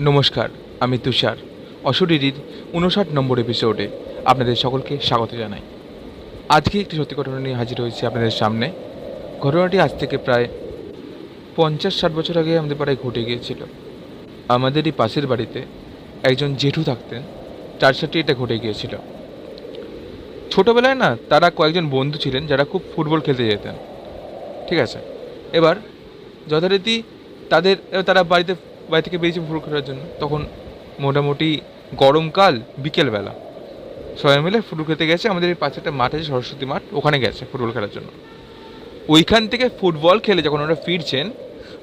নমস্কার, আমি তুষার। অশরীরির উনষাট নম্বর এপিসোডে আপনাদের সকলকে স্বাগত জানাই। আজকে একটি সত্যি ঘটনা নিয়ে হাজির হয়েছি আপনাদের সামনে। ঘটনাটি আজ থেকে প্রায় পঞ্চাশ ষাট বছর আগে আমাদের পাড়ায় ঘটে গিয়েছিল। আমাদের এই পাশের বাড়িতে একজন জেঠু থাকতেন, তার সাথে এটা ঘটে গিয়েছিল। ছোটোবেলায় না তারা কয়েকজন বন্ধু ছিলেন যারা খুব ফুটবল খেলতে যেতেন। ঠিক আছে? এবার যথারীতি তাদের তারা বাড়িতে বাড়ি থেকে বেরিয়েছে ফুটবল খেলার জন্য। তখন মোটামুটি গরমকাল বিকেলবেলা। সবাই মিলে ফুটবল খেলতে গেছে। আমাদের এই পাশে একটা মাঠ আছে, সরস্বতী মাঠ, ওখানে গেছে ফুটবল খেলার জন্য। ওইখান থেকে ফুটবল খেলে যখন ওরা ফিরছেন,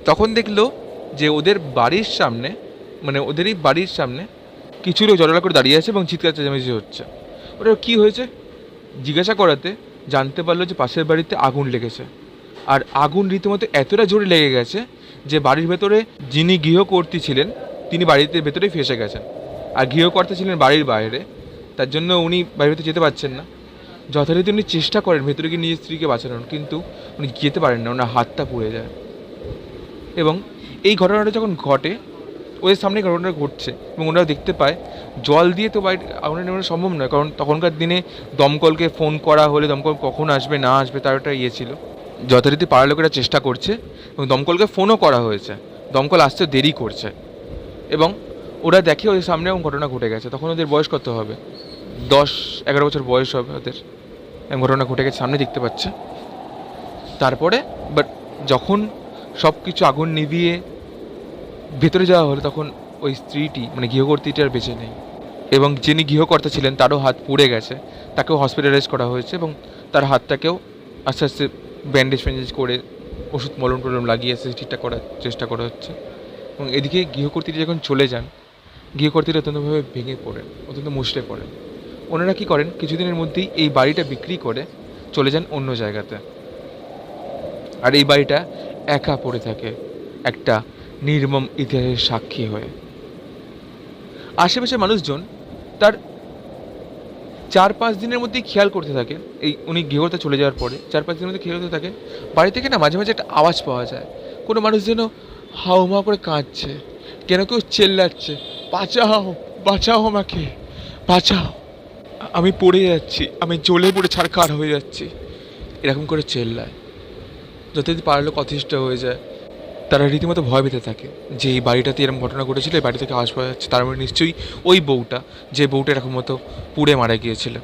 তখন দেখল যে ওদের বাড়ির সামনে মানে ওদেরই বাড়ির সামনে কিছু লোক জড়লা করে দাঁড়িয়ে আছে এবং চিৎকার চেঁচামেচি হচ্ছে। ওটা কী হয়েছে? জিজ্ঞাসা করাতে জানতে পারল যে পাশের বাড়িতে আগুন লেগেছে। আর আগুন রীতিমতো এতটা জোরে লেগে গেছে যে বাড়ির ভেতরে যিনি গৃহকর্ত্রী ছিলেন, তিনি বাড়িতে ভেতরেই ফেসে গেছেন। আর গৃহকর্তা ছিলেন বাড়ির বাইরে, তার জন্য উনি বাড়ির ভেতরে যেতে পারছেন না। যথারীতি উনি চেষ্টা করেন ভেতরে গিয়ে নিজের স্ত্রীকে বাঁচানোর, কিন্তু উনি যেতে পারেন না, ওনার হাতটা পুড়ে যায়। এবং এই ঘটনাটা যখন ঘটে, ওদের সামনে ঘটনাটা ঘটছে এবং ওনারা দেখতে পায়, জল দিয়ে তো বাড়ি আগুন নেমে সম্ভব নয়, কারণ তখনকার দিনে দমকলকে ফোন করা হলে দমকল কখন আসবে, না আসবে, তার একটা ইয়ে ছিল। যথারীতি পাড়ার লোকেরা চেষ্টা করছে এবং দমকলকে ফোনও করা হয়েছে। দমকল আসতে দেরি করছে এবং ওরা দেখে ওদের সামনে এরকম ঘটনা ঘটে গেছে। তখন ওদের বয়স কত হবে? দশ, এগারো বছর বয়স হবে ওদের। এরকম ঘটনা ঘটে গেছে, সামনে দেখতে পাচ্ছে। তারপরে বাট যখন সব কিছু আগুন নিভিয়ে ভেতরে যাওয়া হলো, তখন ওই স্ত্রীটি মানে গৃহকর্তীটি আর বেঁচে নেই। এবং যিনি গৃহকর্তা ছিলেন, তারও হাত পুড়ে গেছে। তাকেও হসপিটালাইজ করা হয়েছে এবং তার হাতটাকেও আস্তে আস্তে ব্যান্ডেজ ফ্যান্ডেজ করে ওষুধ মলম টলম লাগিয়ে আস্তে ঠিকঠাক করার চেষ্টা করা হচ্ছে। এবং এদিকে গৃহকর্ত্রীটি যখন চলে যান, গৃহকর্ত্রীরা অত্যন্তভাবে ভেঙে পড়েন, অত্যন্ত মুষড়ে পড়েন। ওনারা কী করেন, কিছুদিনের মধ্যেই এই বাড়িটা বিক্রি করে চলে যান অন্য জায়গাতে। আর এই বাড়িটা একা পড়ে থাকে, একটা নির্মম ইতিহাসের সাক্ষী হয়ে। আশেপাশের মানুষজন তার চার পাঁচ দিনের মধ্যেই খেয়াল করতে থাকে। এই উনি গৃহতে চলে যাওয়ার পরে চার পাঁচ দিনের মধ্যে খেয়াল করতে থাকে। বাড়ি থেকে না মাঝে মাঝে একটা আওয়াজ পাওয়া যায়। কোনো মানুষ যেন হাউমা করে কাঁদছে। কেন কেউ চেল্লাচ্ছে, বাঁচাও বাঁচাও আমাকে, বাঁচাও। আমি পড়ে যাচ্ছি, আমি জ্বলে পড়ে ছাড়খাড় হয়ে যাচ্ছি। এরকম করে চেল্লায়। যতদিন পারলে অতিষ্ঠ হয়ে যায়। তারা রীতিমতো ভয় পেতে থাকে যে এই বাড়িটাতে এরকম ঘটনা ঘটেছিল, এই বাড়ি থেকে আওয়াজ পাওয়া যাচ্ছে, তার মানে নিশ্চয়ই ওই বউটা, যে বউটা এরকম মতো পুড়ে মারা গিয়েছিল।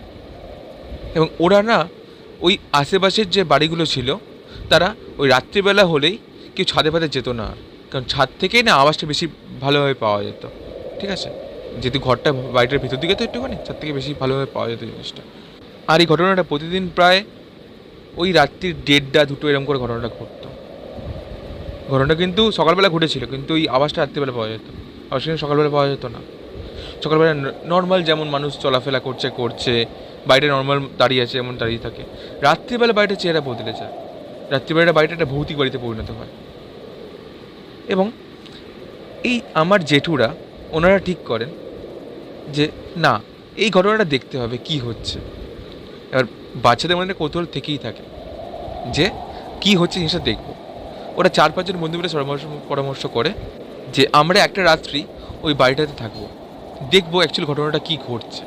এবং ওরা না ওই আশেপাশের যে বাড়িগুলো ছিল, তারা ওই রাত্রিবেলা হলেই কেউ ছাদে ফাদে যেত না, কারণ ছাদ থেকেই না আওয়াজটা বেশি ভালোভাবে পাওয়া যেত। ঠিক আছে? যেহেতু ঘরটা বাড়িটার ভিতর দিকে তো একটুখানি, ছাদ থেকে বেশি ভালোভাবে পাওয়া যেত জিনিসটা। আর এই ঘটনাটা প্রতিদিন প্রায় ওই রাত্রির দেড়টা, দুটো এরকম করে ঘটনাটা ঘটতো। ঘটনাটা কিন্তু সকালবেলা ঘটেছিল, কিন্তু ওই আওয়াজটা রাত্রিবেলা পাওয়া যেত। আওয়াজ কিন্তু সকালবেলা পাওয়া যেত না। সকালবেলা নর্মাল যেমন মানুষ চলাফেরা করছে করছে বাইরে নর্মাল দাঁড়িয়ে আছে এমন দাঁড়িয়ে থাকে। রাত্রিবেলা বাড়িটা চেহারা বদলে যায়। রাত্রিবেলা বাড়িটা একটা ভৌতিক বাড়িতে পরিণত হয়। এবং এই আমার জেঠুরা, ওনারা ঠিক করেন যে, না, এই ঘটনাটা দেখতে হবে, কি হচ্ছে? এবার বাচ্চাদের মধ্যে কৌতূহল থেকেই থাকে যে, কি হচ্ছে জিনিসটা দেখব। ওরা চার পাঁচজন বন্ধু মিলে পরামর্শ পরামর্শ করে যে আমরা একটা রাত্রি ওই বাড়িটাতে থাকব। দেখব অ্যাকচুয়ালি ঘটনাটা কী ঘটছে।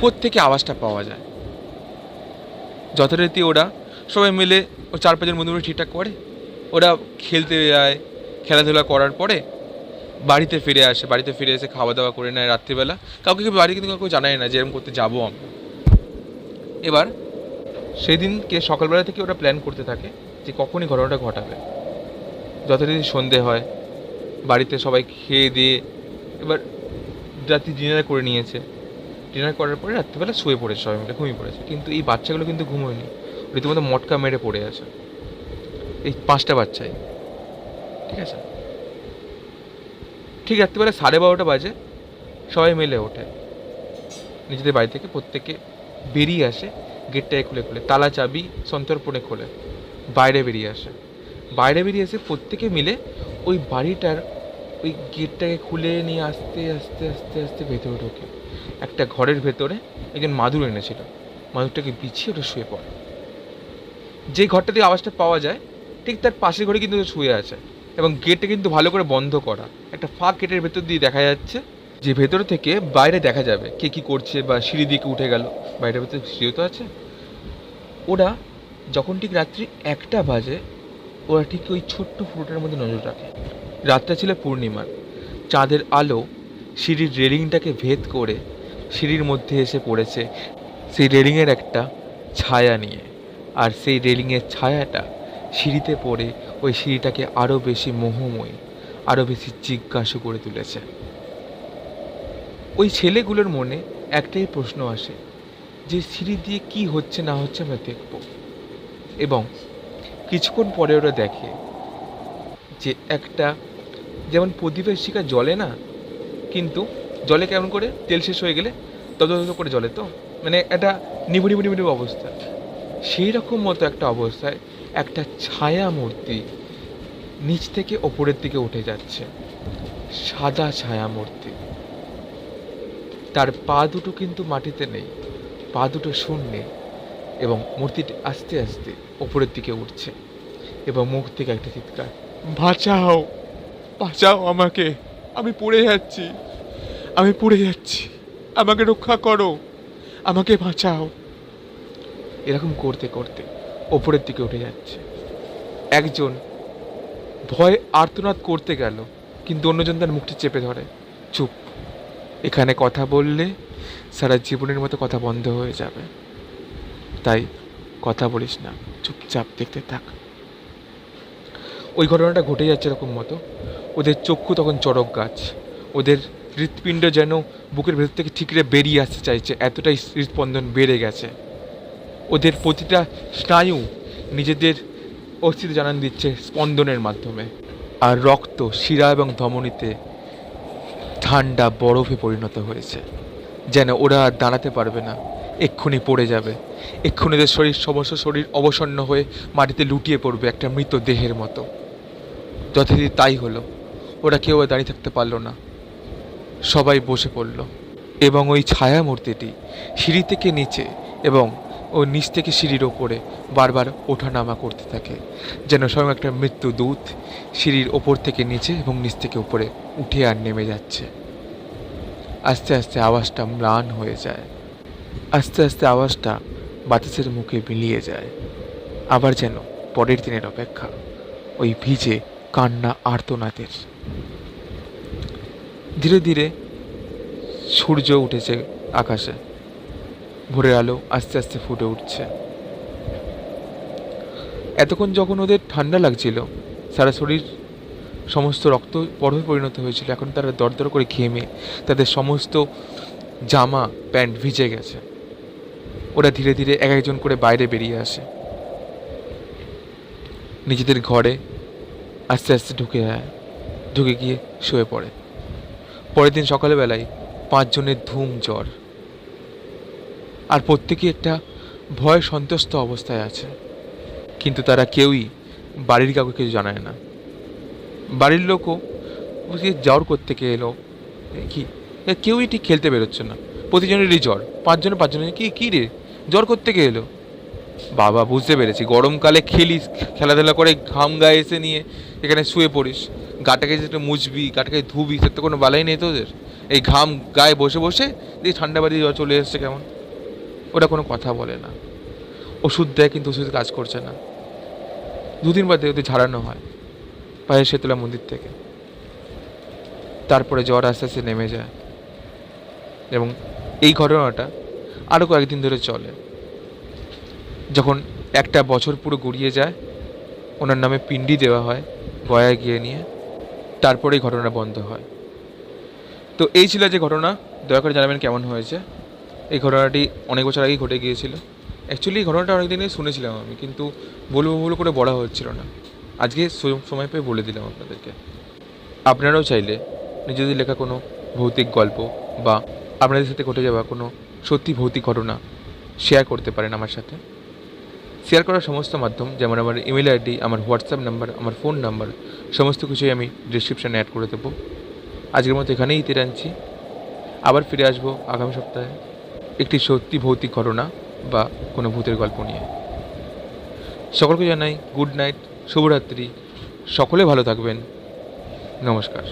কোত্থেকে আওয়াজটা পাওয়া যায়। যথারীতি ওরা সবাই মিলে ও চার পাঁচজন বন্ধু মিলে ঠিকঠাক করে। ওরা খেলতে যায়, খেলাধুলা করার পরে বাড়িতে ফিরে আসে, বাড়িতে ফিরে এসে খাওয়া দাওয়া করে নেয় রাত্রিবেলা। কাউকে কেউ বাড়ি কিন্তু কাউকে জানায় না যে এরকম করতে যাব আমরা। এবার সেদিনকে সকালবেলা থেকে ওরা প্ল্যান করতে থাকে যে কখনই ঘটনাটা ঘটাবে। যথারীতি সন্ধে হয়, বাড়িতে সবাই খেয়ে দিয়ে এবার রাত্রি ডিনার করে নিয়েছে। ডিনার করার পরে রাত্রিবেলা শুয়ে পড়েছে সবাই মিলে, ঘুমিয়ে পড়েছে। কিন্তু এই বাচ্চাগুলো কিন্তু ঘুমোয়নি রীতিমতো মটকা মেরে পড়ে আছে। এই পাঁচটা বাচ্চাই। ঠিক আছে? ঠিক রাত্রিবেলা সাড়ে বারোটা বাজে, সবাই মিলে ওঠে। নিজেদের বাড়ি থেকে প্রত্যেকে বেরিয়ে আসে গেটটাকে খুলে খুলে। তালা চাবি সন্তর্পণে খোলে। বাইরে বেরিয়ে আসে। বাইরে বেরিয়ে এসে প্রত্যেকে মিলে ওই বাড়িটার ওই গেটটাকে খুলে নিয়ে আস্তে আস্তে আস্তে আস্তে ভেতরে ঢোকে। একটা ঘরের ভেতরে একজন মাদুর এনেছিল। মাদুরটাকে বিছিয়ে ওটা শুয়ে পড়ে। যে ঘরটা দিয়ে আওয়াজটা পাওয়া যায়, ঠিক তার পাশের ঘরে কিন্তু শুয়ে আছে এবং গেটটা কিন্তু ভালো করে বন্ধ করা। একটা ফাঁক গেটের ভেতর দিয়ে দেখা যাচ্ছে যে ভেতর থেকে বাইরে দেখা যাবে কে কী করছে বা সিঁড়ি দিকে উঠে গেল। বাইরের ভেতরে সিঁড়িও তো আছে। ওরা যখন ঠিক রাত্রি একটা বাজে ওরা ঠিক ওই ছোট্ট ফুটোটার মধ্যে নজর রাখে। রাতটা ছিল পূর্ণিমার। চাঁদের আলো সিঁড়ির রেলিংটাকে ভেদ করে সিঁড়ির মধ্যে এসে পড়েছে। সেই রেলিংয়ের একটা ছায়া নিয়ে। আর সেই রেলিংয়ের ছায়াটা সিঁড়িতে পড়ে ওই সিঁড়িটাকে আরও বেশি মোহময়ী আরও বেশি জিজ্ঞাসা করে তুলেছে। ওই ছেলেগুলোর মনে একটাই প্রশ্ন আসে যে, সিঁড়ি দিয়ে কি হচ্ছে না হচ্ছে আমরা দেখব। এবং কিছুক্ষণ পরে ওরা দেখে যে একটা যেমন প্রদীপের শিকা জলে না, কিন্তু জলে কেমন করে? তেল শেষ হয়ে গেলে তত তত করে জলে তো? মানে একটা নিভু নিভু নিভু অবস্থা। সেই রকম মতো একটা অবস্থায় একটা ছায়া মূর্তি নিচ থেকে ওপরের দিকে উঠে যাচ্ছে। সাদা ছায়া মূর্তি তার পা দুটো কিন্তু মাটিতে নেই, পা দুটো শূন্যে। এবং মূর্তিটি আস্তে আস্তে ওপরের দিকে উঠছে এবং মুখ থেকে একটা চিৎকার বাঁচাও বাঁচাও আমাকে আমি পড়ে যাচ্ছি আমি পড়ে যাচ্ছি আমাকে রক্ষা করো আমাকে বাঁচাও। এরকম করতে করতে ওপরের দিকে উঠে যাচ্ছে। একজন ভয় আর্তনাদ করতে গেল কিন্তু অন্যজন তার মুখটি চেপে ধরে। চুপ এখানে কথা বললে সারা জীবনের মতো কথা বন্ধ হয়ে যাবে। তাই কথা বলিস না। চুপচাপ দেখতে থাক। ওই ঘটনাটা ঘটে যাচ্ছে এরকম মতো। ওদের চক্ষু তখন চড়ক গাছ। ওদের হৃৎপিণ্ড যেন বুকের ভেতর থেকে ঠিকরে বেরিয়ে আসতে চাইছে। এতটাই হৃৎস্পন্দন বেড়ে গেছে। ওদের প্রতিটা স্নায়ু নিজেদের অস্তিত্ব জানান দিচ্ছে স্পন্দনের মাধ্যমে। আর রক্ত, শিরা এবং ধমনীতে ঠান্ডা বরফে পরিণত হয়েছে। যেন ওরা আর দাঁড়াতে পারবে না। এক্ষুনি পড়ে যাবে। এক্ষুনি ওদের শরীর সমস্ত শরীর অবসন্ন হয়ে মাটিতে লুটিয়ে পড়বে একটা মৃত দেহের মতো। যথারীতি তাই হলো। ওরা কেউ দাঁড়িয়ে থাকতে পারল না। সবাই বসে পড়ল এবং ওই ছায়া মূর্তিটি সিঁড়ি থেকে নিচে এবং ও নিচ থেকে সিঁড়ির ওপরে বারবার ওঠানামা করতে থাকে, যেন স্বয়ং একটা মৃত্যু দূত সিঁড়ির ওপর থেকে নিচে এবং নিচ থেকে উপরে উঠে আর নেমে যাচ্ছে। আস্তে আস্তে আওয়াজটা ম্লান হয়ে যায়। আস্তে আস্তে আওয়াজটা বাতাসের মুখে মিলিয়ে যায়। আবার যেন পরের দিনের অপেক্ষা, ওই ভিজে কান্না আর্তনাদের। ধীরে ধীরে সূর্য উঠেছে আকাশে। ভোরের আলো আস্তে আস্তে ফুটে উঠছে। এতক্ষণ যখন ওদের ঠান্ডা লাগছিল, সারা শরীর সমস্ত রক্ত বরফে পরিণত হয়েছিল। এখন তারা দরদর করে ঘেমে তাদের সমস্ত জামা, প্যান্ট ভিজে গেছে। ওরা ধীরে ধীরে এক একজন করে বাইরে বেরিয়ে আসে। নিজেদের ঘরে আস্তে আস্তে ঢুকে যায় ঢুকে গিয়ে শুয়ে পড়ে। পরের দিন সকালবেলায় পাঁচজনের ধুম, জ্বর। আর প্রত্যেকেই একটা ভয় সন্ত্রস্ত অবস্থায় আছে। কিন্তু তারা কেউই বাড়ির কাউকে কিছু জানায় না। বাড়ির লোকও জ্বর করতে এলো কি কেউই ঠিক খেলতে বেরোচ্ছে না। প্রতিজনেরই জ্বর পাঁচজনে পাঁচজনের কি, কী রে? জ্বর করতে এলো? বাবা, বুঝতে পেরেছি। গরমকালে খেলিস, খেলাধুলা করে ঘাম গায়ে এসে নিয়ে এখানে শুয়ে পড়িস। গাটাকে যেটা মুছবি, গাটাকে ধুবি সেটা তো কোনো বালাই নেই তোদের। এই ঘাম গায়ে বসে বসে দিয়ে ঠান্ডা বাড়ি জ্বর চলে এসছে কেমন? ওরা কোনো কথা বলে না। ওষুধ দেয় কিন্তু ওষুধ কাজ করছে না। দুদিন বাদে ওদের ঝাড়ানো হয়, পায়ের শেতলা মন্দির থেকে। তারপরে জ্বর আস্তে আস্তে নেমে যায়। এবং এই ঘটনাটা আরও কয়েকদিন ধরে চলে। যখন একটা বছর পুরো গড়িয়ে যায়, ওনার নামে পিণ্ডি দেওয়া হয় গয়ায় গিয়ে নিয়ে, তারপরে এই ঘটনা বন্ধ হয়। তো এই ছিল যে ঘটনা, দয়া করে জানাবেন কেমন হয়েছে। এই ঘটনাটি অনেক বছর আগেই ঘটে গিয়েছিল। অ্যাকচুয়ালি এই ঘটনাটা অনেক দিনই শুনেছিলাম আমি, কিন্তু বলব বলব করে বলা হচ্ছিল না। আজকে সময় পেয়ে বলে দিলাম আপনাদেরকে। আপনারাও চাইলে নিজেদের লেখা কোনো ভৌতিক গল্প বা আপনাদের সাথে ঘটে যাওয়া কোনো সত্যি ভৌতিক ঘটনা শেয়ার করতে পারেন আমার সাথে। শেয়ার করার সমস্ত মাধ্যম, যেমন আমার ইমেল আইডি আমার হোয়াটসঅ্যাপ নাম্বার আমার ফোন নাম্বার সমস্ত কিছুই আমি ডিসক্রিপশানে অ্যাড করে দেবো। আজকের মতো এখানেই তীর আনছি আবার ফিরে আসব আগামী সপ্তাহে একটি সত্যি ভৌতিক ঘটনা বা কোনো ভূতের গল্প নিয়ে। সকলকে জানাই গুড নাইট শুভরাত্রি, সকলে ভালো থাকবেন। নমস্কার।